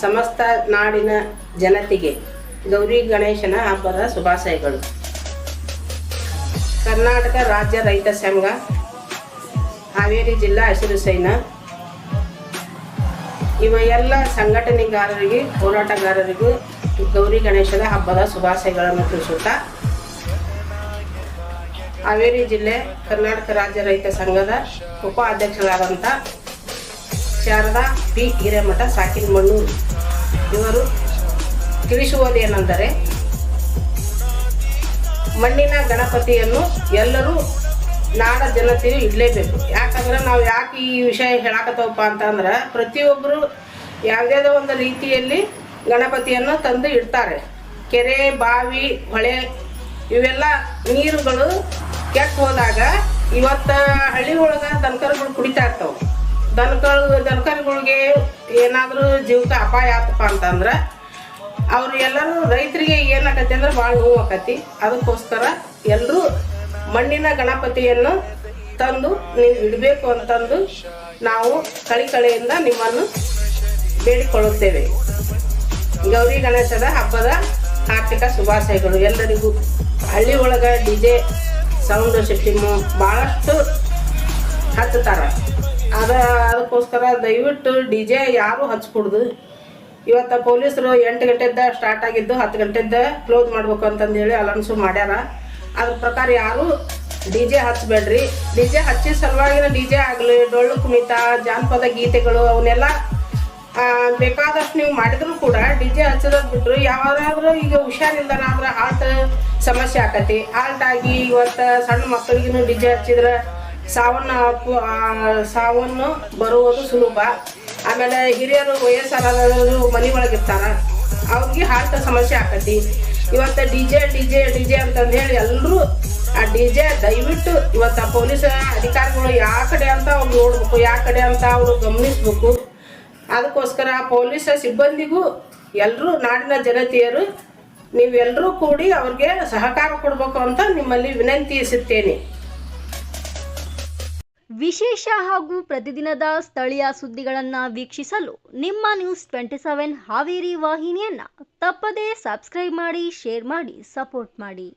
ಸಮಸ್ತ ನಾಡಿನ ಜನತೆಗೆ ಗೌರಿ ಗಣೇಶನ ಹಬ್ಬದ ಶುಭಾಶಯಗಳು. ಕರ್ನಾಟಕ ರಾಜ್ಯ ರೈತ ಸಂಘ, ಹಾವೇರಿ ಜಿಲ್ಲಾ ಹಸಿರು ಸೈನ ಇವ ಎಲ್ಲ ಸಂಘಟನೆಗಾರರಿಗೆ, ಹೋರಾಟಗಾರರಿಗೂ ಗೌರಿ ಗಣೇಶನ ಹಬ್ಬದ ಶುಭಾಶಯಗಳನ್ನು ತಿಳಿಸುತ್ತಾ ಹಾವೇರಿ ಜಿಲ್ಲೆ ಕರ್ನಾಟಕ ರಾಜ್ಯ ರೈತ ಸಂಘದ ಉಪಾಧ್ಯಕ್ಷರಾದಂಥ ಶಾರದಾ ಪಿ ಹಿರೇಮಠ ಸಾಕಿನ ಮಣ್ಣೂರು. ಇವರು ತಿಳಿಸುವುದೇನೆಂದರೆ ಮಣ್ಣಿನ ಗಣಪತಿಯನ್ನು ಎಲ್ಲರೂ ನಾಡ ಜನತೆಯು ಇಡಲೇಬೇಕು. ಯಾಕಂದ್ರೆ ನಾವು ಯಾಕೆ ಈ ವಿಷಯ ಹೇಳಾಕತ್ತವಪ್ಪ ಅಂತಂದ್ರೆ ಪ್ರತಿಯೊಬ್ಬರು ಯಾವುದೇ ಒಂದು ರೀತಿಯಲ್ಲಿ ಗಣಪತಿಯನ್ನು ತಂದು ಇಡ್ತಾರೆ. ಕೆರೆ, ಬಾವಿ, ಹೊಳೆ, ಇವೆಲ್ಲ ನೀರುಗಳು ಕೆಟ್ಟು ಹೋದಾಗ ಇವತ್ತ ಹಳ್ಳಿ ಒಳಗ ದನಕರುಗಳು ಕುಡಿತಾ ಇರ್ತಾವ. ದನಕರು, ದನಕರುಗಳಿಗೆ ಏನಾದರೂ ಜೀವಕ್ಕೆ ಅಪಾಯ ಆತಪ್ಪ ಅಂತಂದ್ರೆ ಅವ್ರು ಎಲ್ಲರೂ ರೈತರಿಗೆ ಏನಾಕತಿ ಅಂದ್ರೆ ಭಾಳ ನೋವು ಆಕತಿ. ಅದಕ್ಕೋಸ್ಕರ ಎಲ್ಲರೂ ಮಣ್ಣಿನ ಗಣಪತಿಯನ್ನು ತಂದು ನೀವು ಇಡಬೇಕು ಅಂತಂದು ನಾವು ಕಳಿಕಳಿಯಿಂದ ನಿಮ್ಮನ್ನು ಬೇಡಿಕೊಳ್ಳುತ್ತೇವೆ. ಗೌರಿ ಗಣೇಶದ ಹಬ್ಬದ ಆರ್ಥಿಕ ಶುಭಾಶಯಗಳು. ಎಲ್ಲರಿಗೂ ಹಳ್ಳಿ ಒಳಗ ಡಿ ಜೆ ಸೌಂಡ್ ಸಿಸ್ಟಮು ಭಾಳಷ್ಟು ಹಚ್ಚುತ್ತಾರೆ ಅದ ಅದಕ್ಕೋಸ್ಕರ ದಯವಿಟ್ಟು ಡಿ ಜೆ ಯಾರು ಹಚ್ಕೊಡ್ದು? ಇವತ್ತು ಪೊಲೀಸರು ಎಂಟು ಗಂಟೆಯಿಂದ ಸ್ಟಾರ್ಟ್ ಆಗಿದ್ದು ಹತ್ತು ಗಂಟೆಯಿಂದ ಕ್ಲೋಸ್ ಮಾಡ್ಬೇಕು ಅಂತಂದೇಳಿ ಅಲೌನ್ಸು ಮಾಡ್ಯಾರ. ಅದ್ರ ಪ್ರಕಾರ ಯಾರು ಡಿ ಜೆ ಹಚ್ಚಬೇಡ್ರಿ ಡಿ ಜೆ ಹಚ್ಚಿದ ಸಲುವಾಗಿನ ಡಿ ಜೆ ಆಗಲಿ, ಡೊಳ್ಳು ಕುಣಿತ, ಜಾನಪದ ಗೀತೆಗಳು ಅವನ್ನೆಲ್ಲ ಬೇಕಾದಷ್ಟು ನೀವು ಮಾಡಿದ್ರು ಕೂಡ ಡಿ ಜೆ ಹಚ್ಚೋದ್ ಬಿಟ್ರು ಯಾವಾದ್ರೂ ಈಗ ಹುಷಾರಿಲ್ದನಾದ್ರೆ ಹಾರ್ಟ್ ಸಮಸ್ಯೆ ಆಕತಿ. ಆಗಿ ಇವತ್ತು ಸಣ್ಣ ಮಕ್ಕಳಿಗೂ ಡಿ ಜೆ ಹಚ್ಚಿದ್ರೆ ಸಾವನ್ನ ಸಾವನ್ನು ಬರುವುದು ಸುಲಭ. ಆಮೇಲೆ ಹಿರಿಯರು, ವಯಸ್ಸಾದವರು ಮನೆ ಒಳಗಿರ್ತಾರ ಅವ್ರಿಗೆ ಹಾರ್ಟ್ ಸಮಸ್ಯೆ ಆಕತಿ. ಇವತ್ತು D J D J D J ಅಂತಂದು ಹೇಳಿ ಎಲ್ಲರೂ ಆ ಡಿ ಜೆ ದಯವಿಟ್ಟು ಇವತ್ತು ಪೊಲೀಸ್ ಅಧಿಕಾರಿಗಳು ಯಾವ ಕಡೆ ಅಂತ ಅವ್ರು ನೋಡ್ಬೇಕು ಯಾವ ಕಡೆ ಅಂತ ಅವರು ಗಮನಿಸ್ಬೇಕು. ಅದಕ್ಕೋಸ್ಕರ ಪೊಲೀಸ್ ಸಿಬ್ಬಂದಿಗೂ ಎಲ್ಲರೂ ನಾಡಿನ ಜನತೆಯರು ನೀವೆಲ್ಲರೂ ಕೂಡಿ ಅವ್ರಿಗೆ ಸಹಕಾರ ಕೊಡಬೇಕು ಅಂತ ನಿಮ್ಮಲ್ಲಿ ವಿನಂತಿಸುತ್ತೇನೆ ವಿಶೇಷ ಹಾಗೂ ಪ್ರತಿದಿನದ ಸ್ಥಳೀಯ ಸುದ್ದಿಗಳನ್ನು ವೀಕ್ಷಿಸಲು ನಿಮ್ಮ ನ್ಯೂಸ್ ಟ್ವೆಂಟಿ ಸೆವೆನ್ ಹಾವೇರಿ ವಾಹಿನಿಯನ್ನು ತಪ್ಪದೇ ಸಬ್ಸ್ಕ್ರೈಬ್ ಮಾಡಿ, ಶೇರ್ ಮಾಡಿ, ಸಪೋರ್ಟ್ ಮಾಡಿ.